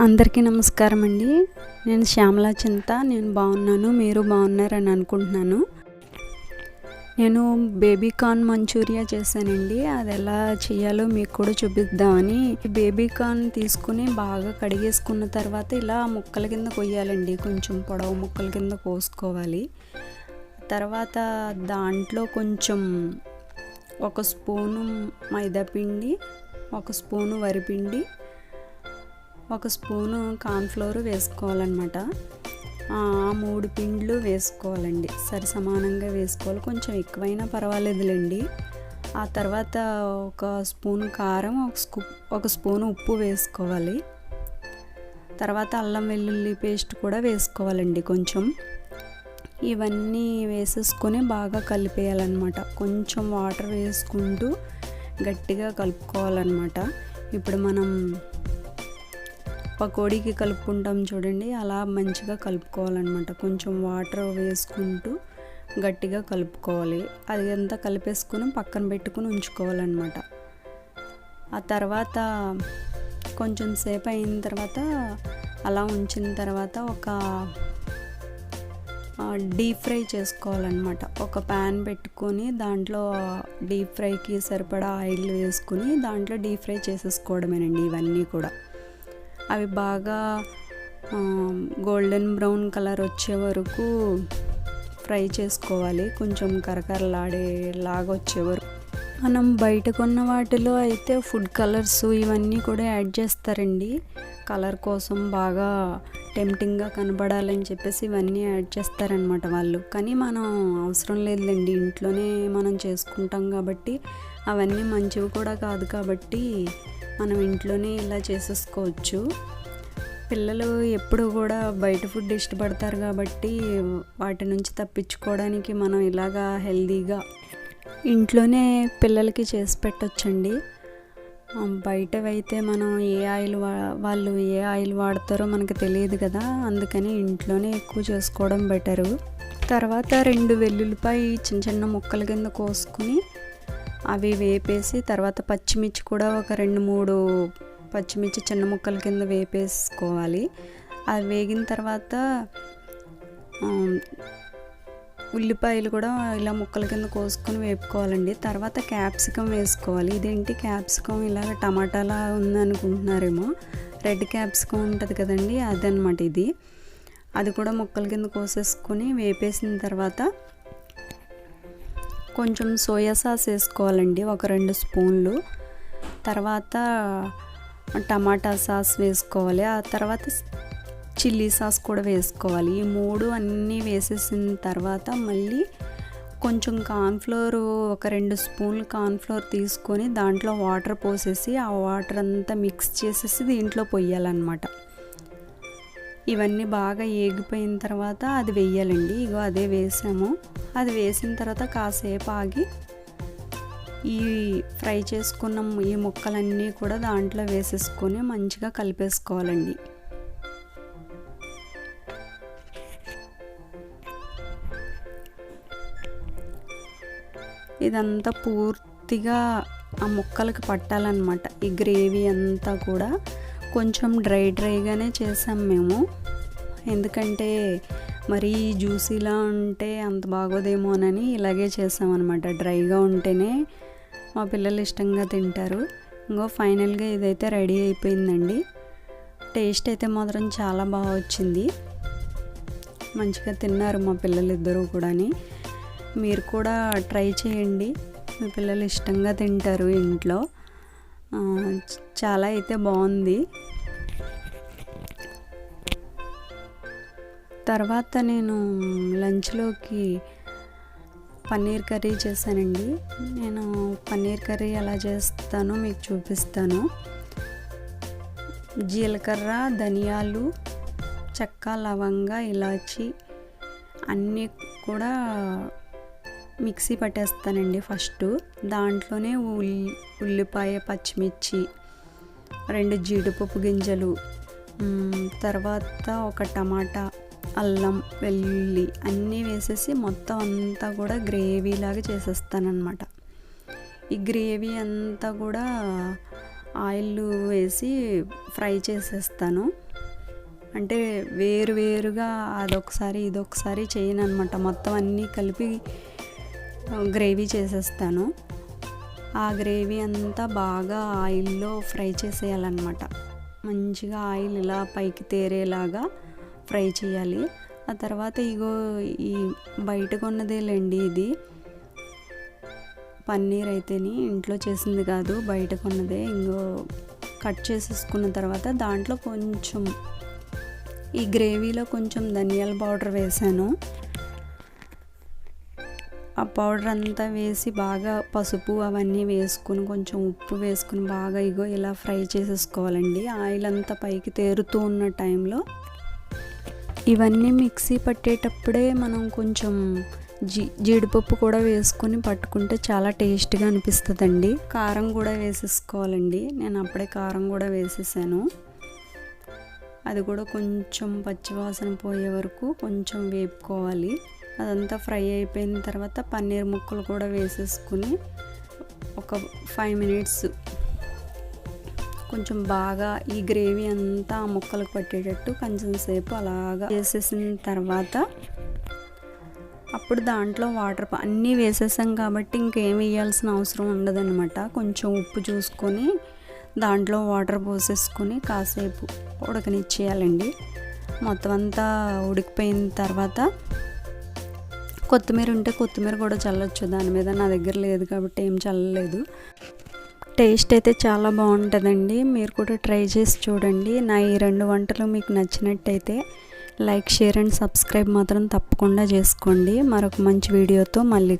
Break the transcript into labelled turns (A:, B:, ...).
A: అందరికీ నమస్కారం అండి. నేను శ్యామల చింత నేను బాగున్నాను మీరు బాగున్నారని అనుకుంటున్నాను. నేను బేబీ కార్న్ మంచూరియా చేశానండి. అది ఎలా చేయాలో మీకు కూడా చూపిద్దామని. బేబీ కార్న్ తీసుకుని బాగా కడిగేసుకున్న తర్వాత ఇలా ముక్కల కింద కొయ్యాలండి. కొంచెం పొడవు ముక్కల కింద కోసుకోవాలి. తర్వాత దాంట్లో కొంచెం ఒక స్పూను మైదాపిండి ఒక స్పూను వరిపిండి ఒక స్పూను కార్న్ఫ్లోర్ వేసుకోవాలన్నమాట. ఆ మూడు పిండ్లు వేసుకోవాలండి. సరి సమానంగా వేసుకోవాలి. కొంచెం ఎక్కువైనా పర్వాలేదులేండి. ఆ తర్వాత ఒక స్పూన్ కారం ఒక స్కూ ఒక స్పూన్ ఉప్పు వేసుకోవాలి. తర్వాత అల్లం వెల్లుల్లి పేస్ట్ కూడా వేసుకోవాలండి కొంచెం. ఇవన్నీ వేసేసుకొని బాగా కలిపేయాలన్నమాట. కొంచెం వాటర్ వేసుకుంటూ గట్టిగా కలుపుకోవాలన్నమాట. ఇప్పుడు మనం పకోడీకి కలుపుకుంటాం చూడండి. అలా మంచిగా కలుపుకోవాలన్నమాట. కొంచెం వాటర్ వేసుకుంటూ గట్టిగా కలుపుకోవాలి. అది అంతా కలిపేసుకుని పక్కన పెట్టుకుని ఉంచుకోవాలన్నమాట. ఆ తర్వాత కొంచెం సేపు అయిన తర్వాత అలా ఉంచిన తర్వాత ఒక డీప్ ఫ్రై చేసుకోవాలన్నమాట. ఒక ప్యాన్ పెట్టుకొని దాంట్లో డీప్ ఫ్రైకి సరిపడా ఆయిల్ వేసుకుని దాంట్లో డీప్ ఫ్రై చేసేసుకోవడమేనండి ఇవన్నీ కూడా. అవి బాగా గోల్డెన్ బ్రౌన్ కలర్ వచ్చే వరకు ఫ్రై చేసుకోవాలి. కొంచెం కరకరలాడేలాగా వచ్చే వరకు. మనం బయట కొన్న వాటిలో అయితే ఫుడ్ కలర్స్ ఇవన్నీ కూడా యాడ్ చేస్తారండి. కలర్ కోసం బాగా టెంప్టింగ్గా కనబడాలని చెప్పేసి ఇవన్నీ యాడ్ చేస్తారనమాట వాళ్ళు. కానీ మనం అవసరం లేదులేండి. ఇంట్లోనే మనం చేసుకుంటాం కాబట్టి అవన్నీ మంచివి కూడా కాదు కాబట్టి మనం ఇంట్లోనే ఇలా చేసేసుకోవచ్చు. పిల్లలు ఎప్పుడు కూడా బయట ఫుడ్ ఇష్టపడతారు కాబట్టి వాటి నుంచి తప్పించుకోవడానికి మనం ఇలాగా హెల్దీగా ఇంట్లోనే పిల్లలకి చేసి పెట్టచ్చండి. బయటవైతే మనం ఏ ఆయిల్ వా వాళ్ళు ఏ ఆయిల్ వాడతారో మనకు తెలియదు కదా అందుకని ఇంట్లోనే ఎక్కువ చేసుకోవడం బెటరు. తర్వాత రెండు వెల్లుల్లిపాయ చిన్న చిన్న ముక్కల కింద కోసుకుని అవి వేపేసి తర్వాత పచ్చిమిర్చి కూడా ఒక రెండు మూడు పచ్చిమిర్చి చిన్న ముక్కల కింద వేపేసుకోవాలి. అది వేగిన తర్వాత ఉల్లిపాయలు కూడా ఇలా ముక్కల కింద కోసుకొని వేపుకోవాలండి. తర్వాత క్యాప్సికం వేసుకోవాలి. ఇదేంటి క్యాప్సికం? ఇలాగ టమాటాలా ఉందనుకుంటున్నారేమో రెడ్ క్యాప్సికం ఉంటుంది కదండి అదనమాట ఇది. అది కూడా ముక్కల కింద కోసేసుకొని వేపేసిన తర్వాత కొంచెం సోయా సాస్ వేసుకోవాలండి ఒక రెండు స్పూన్లు. తర్వాత టమాటా సాస్ వేసుకోవాలి ఆ తర్వాత చిల్లీ సాస్ కూడా వేసుకోవాలి. ఈ మూడు అన్నీ వేసేసిన తర్వాత మళ్ళీ కొంచెం కార్న్ఫ్లోర్ ఒక రెండు స్పూన్లు కార్న్ఫ్లోర్ తీసుకొని దాంట్లో వాటర్ పోసేసి ఆ వాటర్ అంతా మిక్స్ చేసేసి దీంట్లో పొయ్యాలన్నమాట ఇవన్నీ బాగా ఏగిపోయిన తర్వాత అది వేయాలండి ఇగో అదే వేసాము. అది వేసిన తర్వాత కాసేపు ఆగి ఈ ఫ్రై చేసుకున్న ఈ ముక్కలన్నీ కూడా దాంట్లో వేసేసుకొని మంచిగా కలిపేసుకోవాలండి. ఇదంతా పూర్తిగా ఆ ముక్కలకి పట్టాలన్నమాట. ఈ గ్రేవీ అంతా కూడా కొంచెం డ్రై డ్రైగానే చేసాం మేము. ఎందుకంటే మరీ జ్యూసీలా ఉంటే అంత బాగోదేమో అని ఇలాగే చేసామన్నమాట. డ్రైగా ఉంటేనే మా పిల్లలు ఇష్టంగా తింటారు. ఇంకో ఫైనల్గా ఇదైతే రెడీ అయిపోయిందండి. టేస్ట్ అయితే మాత్రం చాలా బాగా వచ్చింది. మంచిగా తిన్నారు మా పిల్లలు ఇద్దరూ కూడాని. మీరు కూడా ట్రై చేయండి. మీ పిల్లలు ఇష్టంగా తింటారు ఇంట్లో. చాలా అయితే బాగుంది. తర్వాత నేను లంచ్లోకి పన్నీర్ కర్రీ చేశానండి. నేను పన్నీర్ కర్రీ ఎలా చేస్తానో మీకు చూపిస్తాను. జీలకర్ర ధనియాలు చెక్క లవంగ ఇలాచి అన్నీ కూడా మిక్సీ పట్టేస్తానండి ఫస్ట్. దాంట్లోనే ఉల్లి ఉల్లిపాయ పచ్చిమిర్చి రెండు జీడిపప్పు గింజలు తర్వాత ఒక టమాటా అల్లం వెల్లుల్లి అన్నీ వేసేసి మొత్తం అంతా కూడా గ్రేవీలాగా చేసేస్తానమాట ఈ గ్రేవీ అంతా కూడా ఆయిల్ వేసి ఫ్రై చేసేస్తాను. అంటే వేరు వేరుగా అదొకసారి ఇదొకసారి చేయను అనమాట మొత్తం అన్నీ కలిపి గ్రేవీ చేసేస్తాను. ఆ గ్రేవీ అంతా బాగా ఆయిల్లో ఫ్రై చేసేయాలన్నమాట. మంచిగా ఆయిల్ ఇలా పైకి తేరేలాగా ఫ్రై చేయాలి. ఆ తర్వాత ఇగో ఈ బయట కొన్నదేలేండి ఇది. పన్నీర్ అయితేని ఇంట్లో చేసింది కాదు బయట కొన్నదే ఇంకో కట్ చేసేసుకున్న తర్వాత దాంట్లో కొంచెం ఈ గ్రేవీలో కొంచెం ధనియాల పౌడర్ వేసాను. ఆ పౌడర్ అంతా వేసి బాగా పసుపు అవన్నీ వేసుకుని కొంచెం ఉప్పు వేసుకుని బాగా ఇగో ఇలా ఫ్రై చేసేసుకోవాలండి. ఆయిల్ అంతా పైకి తేరుతూ ఉన్న టైంలో ఇవన్నీ మిక్సీ పట్టేటప్పుడే మనం కొంచెం జీ జీడిపప్పు కూడా వేసుకొని పట్టుకుంటే చాలా టేస్ట్గా అనిపిస్తుందండి. కారం కూడా వేసేసుకోవాలండి. నేను అప్పుడే కారం కూడా వేసేసాను. అది కూడా కొంచెం పచ్చివాసన పోయే వరకు కొంచెం వేపుకోవాలి. అదంతా ఫ్రై అయిపోయిన తర్వాత పన్నీర్ ముక్కలు కూడా వేసేసుకుని ఒక ఫైవ్ మినిట్స్ కొంచెం బాగా ఈ గ్రేవీ అంతా ఆ ముక్కలకు పట్టేటట్టు కొంచెం సేపు అలాగా వేసేసిన తర్వాత అప్పుడు దాంట్లో వాటర్ అన్నీ వేసేసాం కాబట్టి ఇంకేం వేయాల్సిన అవసరం ఉండదన్నమాట. కొంచెం ఉప్పు చూసుకొని దాంట్లో వాటర్ పోసేసుకొని కాసేపు ఉడకనిచ్చేయాలండి. మొత్తం అంతా ఉడికిపోయిన తర్వాత కొత్తిమీర ఉంటే కొత్తిమీర కూడా చల్లొచ్చు. దాని మీద నా దగ్గర లేదు కాబట్టి ఏం చల్లలేదు. టేస్ట్ అయితే చాలా బాగుంటుందండి. మీరు కూడా ట్రై చేసి చూడండి. నా ఈ రెండు వంటలు మీకు నచ్చినట్టయితే లైక్ షేర్ అండ్ సబ్స్క్రైబ్ మాత్రం తప్పకుండా చేసుకోండి. మరొక మంచి వీడియోతో మళ్ళీ